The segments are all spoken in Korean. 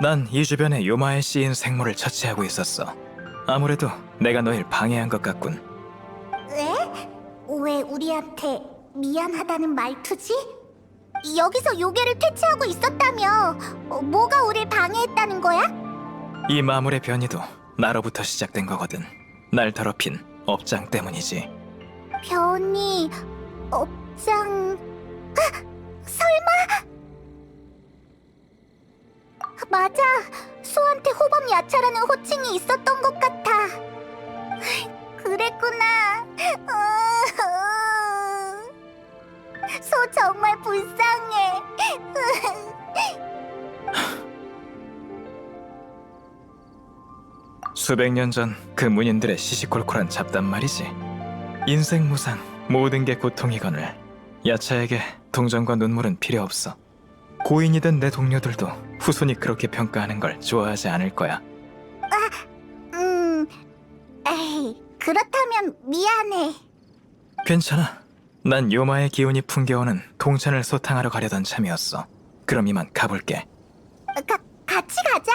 난 이 주변에 요마에 씌인 생물을 처치하고 있었어. 아무래도 내가 너를 방해한 것 같군. 왜? 왜 우리한테 미안하다는 말투지? 여기서 요괴를 퇴치하고 있었다며 어, 뭐가 우릴 방해했다는 거야? 이 마물의 변이도 나로부터 시작된 거거든. 날 더럽힌 업장 때문이지. 변이 업장 아, 설마 맞아. 소한테 호범 야차라는 호칭이 있었던 것 같아. 그랬구나. 소 정말 불쌍해. 수백 년 전 그 문인들의 시시콜콜한 잡담 말이지. 인생 무상 모든 게 고통이거늘. 야차에게 동정과 눈물은 필요 없어. 고인이든 내 동료들도 후손이 그렇게 평가하는 걸 좋아하지 않을 거야. 음 에이 그렇다면 미안해 괜찮아. 난 요마의 기운이 풍겨오는 동천을 소탕하러 가려던 참이었어. 그럼 이만 가볼게. 가, 같이 가자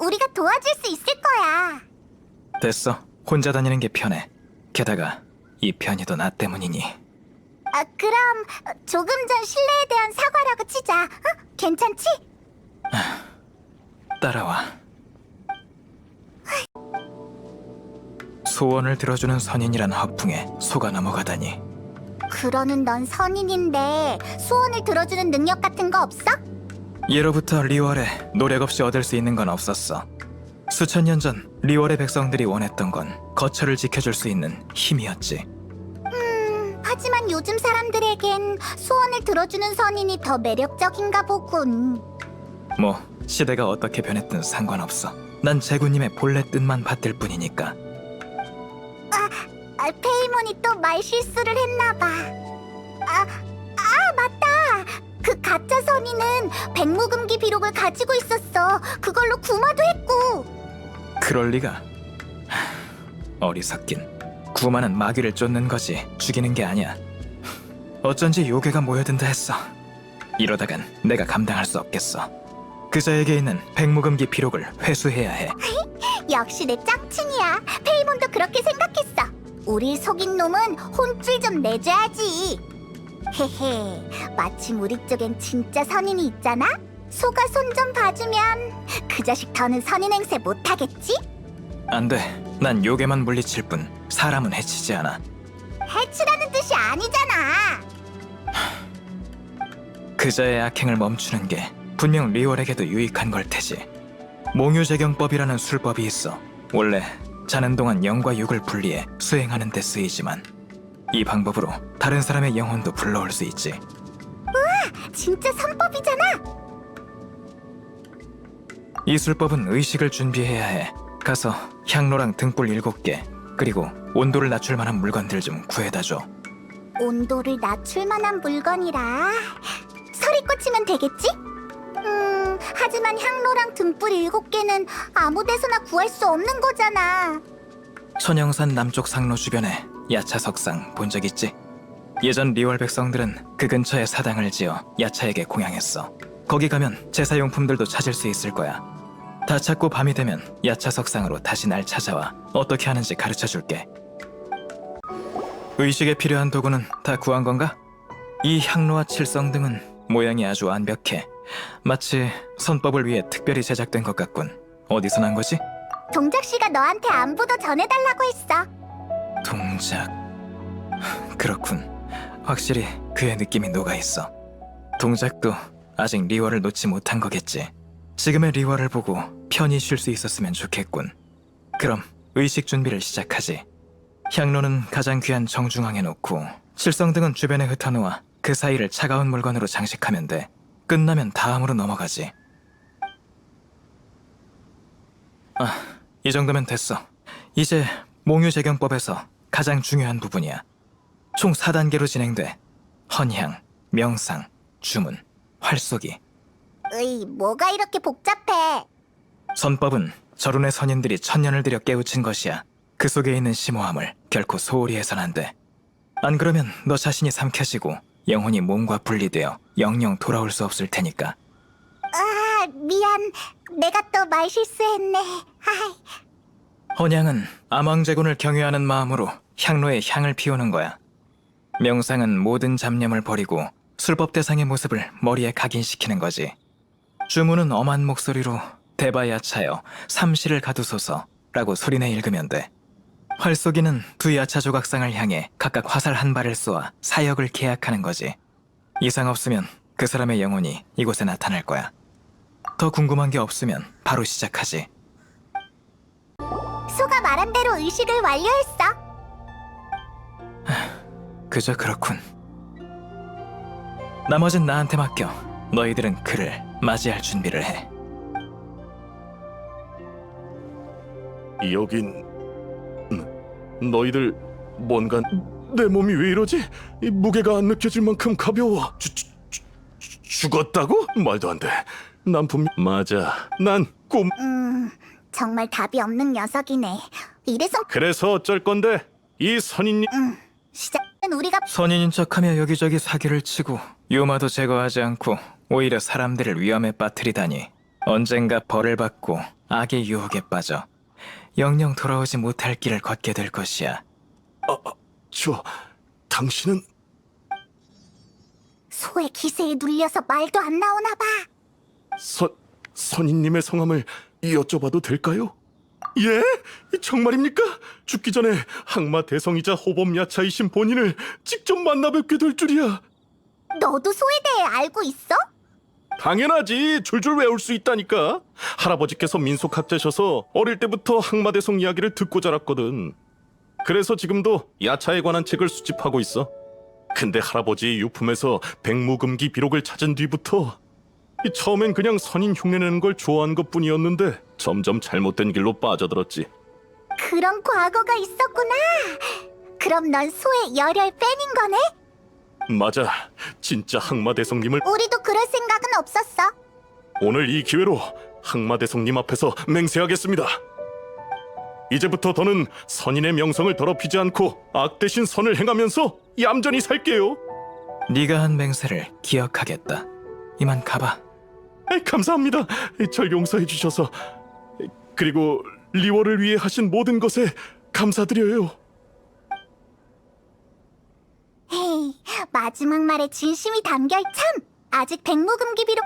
우리가 도와줄 수 있을 거야 됐어. 혼자 다니는 게 편해. 게다가 이 편이도 나 때문이니. 아, 그럼 조금 전 신뢰에 대한 사과라고 치자. 어? 괜찮지? 따라와. 소원을 들어주는 선인이란 허풍에 속아 넘어가다니. 그러는 넌 선인인데 소원을 들어주는 능력 같은 거 없어? 예로부터 리월에 노력 없이 얻을 수 있는 건 없었어. 수천 년 전 리월의 백성들이 원했던 건 거처를 지켜줄 수 있는 힘이었지. 음, 하지만 요즘 사람들에겐 소원을 들어주는 선인이 더 매력적인가 보군. 뭐 시대가 어떻게 변했든 상관없어. 난 제구님의 본래 뜻만 받들 뿐이니까. 아, 페이몬이 또 말 실수를 했나 봐. 아, 아, 맞다. 그 가짜 선인은 백무금기 비록을 가지고 있었어. 그걸로 구마도 했고. 그럴 리가. 하, 어리석긴. 구마는 마귀를 쫓는 거지 죽이는 게 아니야. 어쩐지 요괴가 모여든다 했어. 이러다간 내가 감당할 수 없겠어. 그자에게 있는 백무금기 비록을 회수해야 해. 역시 내 짱친이야. 페이몬도 그렇게 생각했어. 우리 속인 놈은 혼쭐 좀 내줘야지. 헤헤, 마침 우리 쪽엔 진짜 선인이 있잖아. 소가 손 좀 봐주면 그 자식 더는 선인 행세 못하겠지? 안 돼. 난 요괴만 물리칠 뿐 사람은 해치지 않아. 해치라는 뜻이 아니잖아. 그자의 악행을 멈추는 게 분명 리월에게도 유익한 걸 테지. 몽유제경법이라는 술법이 있어. 원래 자는 동안 영과 육을 분리해 수행하는 데 쓰이지만 이 방법으로 다른 사람의 영혼도 불러올 수 있지. 진짜 선법이잖아. 이 술법은 의식을 준비해야 해. 가서 향로랑 등불 일곱 개 그리고 온도를 낮출 만한 물건들 좀 구해다 줘. 온도를 낮출 만한 물건이라 설이 꽂히면 되겠지? 음, 하지만 향로랑 등불 일곱 개는 아무 데서나 구할 수 없는 거잖아. 천영산 남쪽 상로 주변에 야차 석상 본 적 있지? 예전 리월 백성들은 그 근처에 사당을 지어 야차에게 공양했어. 거기 가면 제사용품들도 찾을 수 있을 거야. 다 찾고 밤이 되면 야차 석상으로 다시 날 찾아와 어떻게 하는지 가르쳐 줄게. 의식에 필요한 도구는 다 구한 건가? 이 향로와 칠성 등은 모양이 아주 완벽해. 마치 선법을 위해 특별히 제작된 것 같군. 어디서 난 거지? 동작 씨가 너한테 안부도 전해달라고 했어. 동작. 그렇군. 확실히 그의 느낌이 녹아 있어. 동작도 아직 리월을 놓지 못한 거겠지. 지금의 리월을 보고 편히 쉴 수 있었으면 좋겠군. 그럼 의식 준비를 시작하지. 향로는 가장 귀한 정중앙에 놓고 칠성 등은 주변에 흩어놓아 그 사이를 차가운 물건으로 장식하면 돼. 끝나면 다음으로 넘어가지. 아, 이 정도면 됐어. 이제 몽유제경법에서 가장 중요한 부분이야. 총 4단계로 진행돼. 헌향, 명상, 주문, 활쏘기. 으이, 뭐가 이렇게 복잡해? 선법은 절운의 선인들이 천년을 들여 깨우친 것이야. 그 속에 있는 심오함을 결코 소홀히 해선 안 돼. 안 그러면 너 자신이 삼켜지고 영혼이 몸과 분리되어 영영 돌아올 수 없을 테니까. 아, 미안. 내가 또 말 실수했네. 하이. 헌양은 암왕제군을 경외하는 마음으로 향로에 향을 피우는 거야. 명상은 모든 잡념을 버리고 술법 대상의 모습을 머리에 각인시키는 거지. 주문은 엄한 목소리로 대바야차여 삼시를 가두소서라고 소리내 읽으면 돼. 활쏘기는 두 야차 조각상을 향해 각각 화살 한 발을 쏘아 사역을 계약하는 거지. 이상 없으면 그 사람의 영혼이 이곳에 나타날 거야. 더 궁금한 게 없으면 바로 시작하지. 소가 말한 대로 의식을 완료했어. 그저 그렇군. 나머진 나한테 맡겨. 너희들은 그를 맞이할 준비를 해. 여긴 음, 너희들 뭔가 내 몸이 왜 이러지? 이 무게가 안 느껴질 만큼 가벼워. 죽, 죽, 죽- 죽었다고? 말도 안 돼. 난 분명 맞아. 난 꿈. 음, 정말 답이 없는 녀석이네. 이래서 그래서 어쩔 건데 이 선인님 시작은 우리가 선인인 척하며 여기저기 사기를 치고 요마도 제거하지 않고 오히려 사람들을 위험에 빠뜨리다니 언젠가 벌을 받고 악의 유혹에 빠져 영영 돌아오지 못할 길을 걷게 될 것이야. 저 당신은 소의 기세에 눌려서 말도 안 나오나 봐. 선 선인님의 성함을 여쭤봐도 될까요? 예? 정말입니까? 죽기 전에 항마 대성이자 호범 야차이신 본인을 직접 만나 뵙게 될 줄이야. 너도 소에 대해 알고 있어? 당연하지. 줄줄 외울 수 있다니까. 할아버지께서 민속학자셔서 어릴 때부터 항마대성 이야기를 듣고 자랐거든. 그래서 지금도 야차에 관한 책을 수집하고 있어. 근데 할아버지 유품에서 백무금기 비록을 찾은 뒤부터 이 처음엔 그냥 선인 흉내내는 걸 좋아한 것뿐이었는데 점점 잘못된 길로 빠져들었지. 그런 과거가 있었구나. 그럼 넌 소의 열혈 팬인 거네? 맞아. 진짜 항마대성님을 우리도 그럴 생각은 없었어. 오늘 이 기회로 항마대성님 앞에서 맹세하겠습니다. 이제부터 더는 선인의 명성을 더럽히지 않고 악 대신 선을 행하면서 얌전히 살게요. 네가 한 맹세를 기억하겠다. 이만 가봐. 감사합니다. 절 용서해 주셔서 그리고 리워를 위해 하신 모든 것에 감사드려요. 헤이, 마지막 말에 진심이 담겨 있- 참. 아직 백무금기 비록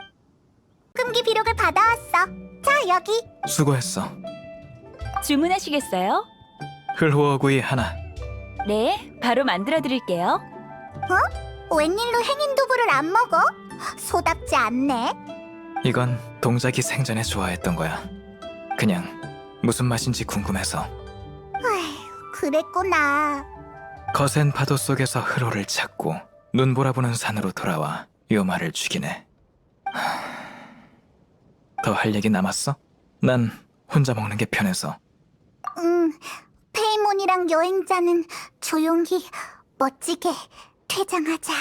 금기 비록을 받아왔어. 자 여기. 수고했어. 주문하시겠어요? 흘호어구이 하나. 네, 바로 만들어 드릴게요. 웬일로 행인 두부를 안 먹어? 소답지 않네. 이건 동작이 생전에 좋아했던 거야. 그냥 무슨 맛인지 궁금해서. 아휴, 그랬구나. 거센 파도 속에서 흐로를 찾고 눈보라보는 산으로 돌아와 요마를 죽이네. 더 할 얘기 남았어? 난 혼자 먹는 게 편해서. 음, 페이몬이랑 여행자는 조용히 멋지게 퇴장하자.